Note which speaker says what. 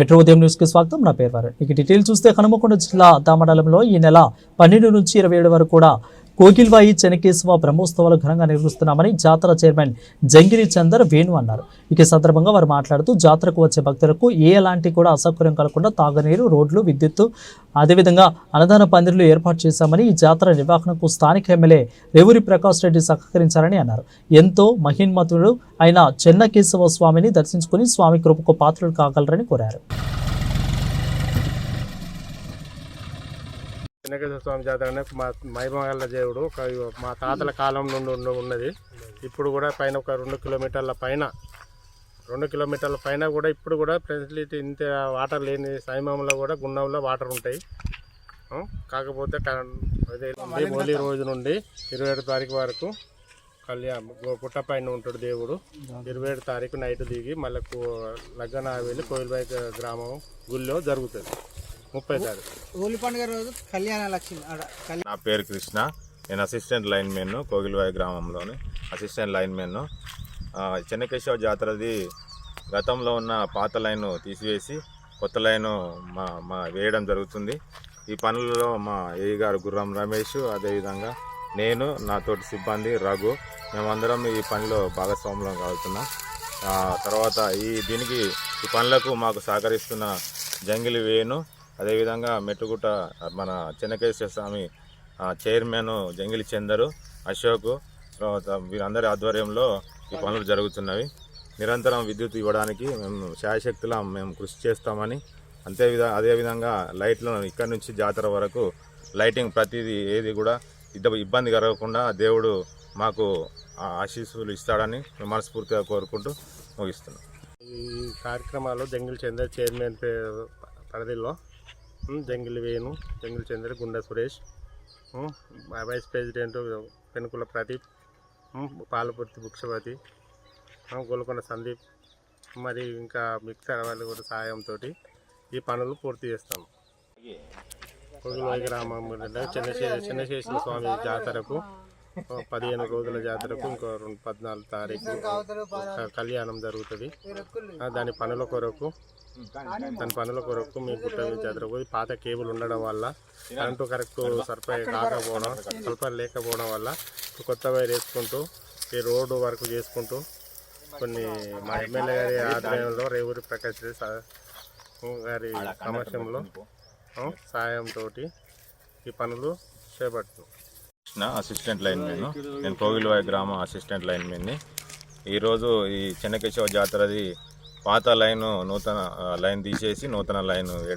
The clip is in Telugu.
Speaker 1: మెట్రో ఉదయం న్యూస్కి స్వాగతం. నా పేరు వారు ఇక డీటెయిల్ చూస్తే కనుమకొండ జిల్లా దామడలంలో ఈ నెల పన్నెండు నుంచి ఇరవై ఏడు వరకు కూడా కోకిల్వాయి చెనకేశవ బ్రహ్మోత్సవాలు ఘనంగా నిర్వహిస్తున్నామని జాతర చైర్మన్ జంగిరి చందర్ వేణు అన్నారు. ఇక సందర్భంగా వారు మాట్లాడుతూ జాతరకు వచ్చే భక్తులకు ఏ ఎలాంటి కూడా అసౌకర్యం కలగకుండా తాగునీరు రోడ్లు విద్యుత్తు అదేవిధంగా అన్నదాన పందిర్లు ఏర్పాటు చేశామని ఈ జాతర నిర్వహణకు స్థానిక ఎమ్మెల్యే రేవూరి ప్రకాష్ రెడ్డి సహకరించారని అన్నారు. ఎంతో మహిన్మతుడు అయిన చెన్నకేశవ స్వామిని దర్శించుకుని స్వామి కృపకు పాత్రలు కాగలరని కోరారు.
Speaker 2: చెన్నకేశ్వర స్వామి జాతర అనేది మా మైమగల్ల దేవుడు. మా తాతల కాలం నుండి ఉన్నది. ఇప్పుడు కూడా పైన ఒక రెండు కిలోమీటర్ల పైన రెండు కిలోమీటర్ల పైన కూడా ఇప్పుడు కూడా ఫెసిలిటీ ఇంత వాటర్ లేని సైమంలో కూడా గుండంలో వాటర్ ఉంటాయి. కాకపోతే అదే హోలీ రోజు నుండి ఇరవై ఏడు తారీఖు వరకు కళ్యాణ పుట్ట పైన ఉంటాడు దేవుడు. ఇరవై ఏడు తారీఖు నైట్ దిగి మళ్ళీ లగ్గన వెళ్ళి కోయిల్బాయి గ్రామం గుళ్ళో జరుగుతుంది. ముప్పై తారీఖు.
Speaker 3: హోలీ పండుగ రోజు కళ్యాణ లక్ష్మి
Speaker 4: నా పేరు కృష్ణ. నేను అసిస్టెంట్ లైన్ మెన్ కోగిలవాయి గ్రామంలోని అసిస్టెంట్ లైన్ మెన్ చెన్నకేశవ జాతరది గతంలో ఉన్న పాత లైన్ తీసివేసి కొత్త లైను మా మా వేయడం జరుగుతుంది. ఈ పనులలో మా ఏ గారు గుర్రం రమేష్ అదేవిధంగా నేను నాతోటి సిబ్బంది రఘు మేమందరం ఈ పనిలో భాగస్వాములం కావుతున్నాం. ఆ, తర్వాత ఈ దీనికి ఈ పనులకు మాకు సహకరిస్తున్న జంగిలి వేణు అదేవిధంగా మెట్టుగుట్ట మన చెన్నకేశ్వర స్వామి చైర్మన్ జంగిలి చందరు అశోక్ తర్వాత వీరందరి ఆధ్వర్యంలో ఈ పనులు జరుగుతున్నవి. నిరంతరం విద్యుత్ ఇవ్వడానికి మేము శాయశక్తులా మేము కృషి చేస్తామని అంతే విధ అదేవిధంగా లైట్లను ఇక్కడ నుంచి జాతర వరకు లైటింగ్ ప్రతిదీ ఏది కూడా ఇద్ద- ఇబ్బంది కలగకుండా దేవుడు మాకు ఆశీస్సులు ఇస్తాడని మనస్ఫూర్తిగా కోరుకుంటూ ముగిస్తున్నాం.
Speaker 2: ఈ కార్యక్రమాలు జంగిల్ చంద్ర చైర్మన్ పేరు పరిధిలో జంగిల్ వేణు జంగిల్ చంద్ర గుండె సురేష్ వైస్ ప్రెసిడెంట్ పెనుకుల ప్రదీప్ పాలపుర్తి భుక్షపతి గోల్కొండ సందీప్ మరి ఇంకా మిగతా వాళ్ళు కూడా సహాయంతో ఈ పనులు పూర్తి చేస్తాం. గ్రామం చిన్నశే చిన్నశేషుల స్వామి జాతరకు పదిహేను రోజుల జాతరకు ఇంకో రెండు పద్నాలుగు తారీఖు కళ్యాణం జరుగుతుంది. దాని పనుల కొరకు దాని పనుల కొరకు మీ గుట్ట జాతర పోయి పాత కేబుల్ ఉండడం వల్ల కరెంటు కరెక్ట్ సరిపోయి కాకపోవడం సల్ఫర్ లేకపోవడం వల్ల కొత్త వైర్ వేసుకుంటూ ఈ రోడ్డు వర్క్ చేసుకుంటూ కొన్ని మా ఎమ్మెల్యే గారి ఆధ్వర్యంలో రేవూరి ప్రకాష్ గారి సమక్షంలో సాయంతో ఈ పనులు చేపడుతున్నాం
Speaker 4: కృష్ణ అసిస్టెంట్ లైన్ మెన్ నేను కోగిలివాయి గ్రామం అసిస్టెంట్ లైన్ మెన్ని ఈరోజు ఈ చెన్నకేశవ జాతరది పాత లైన్ నూతన లైన్ తీసేసి నూతన లైన్ వేయడం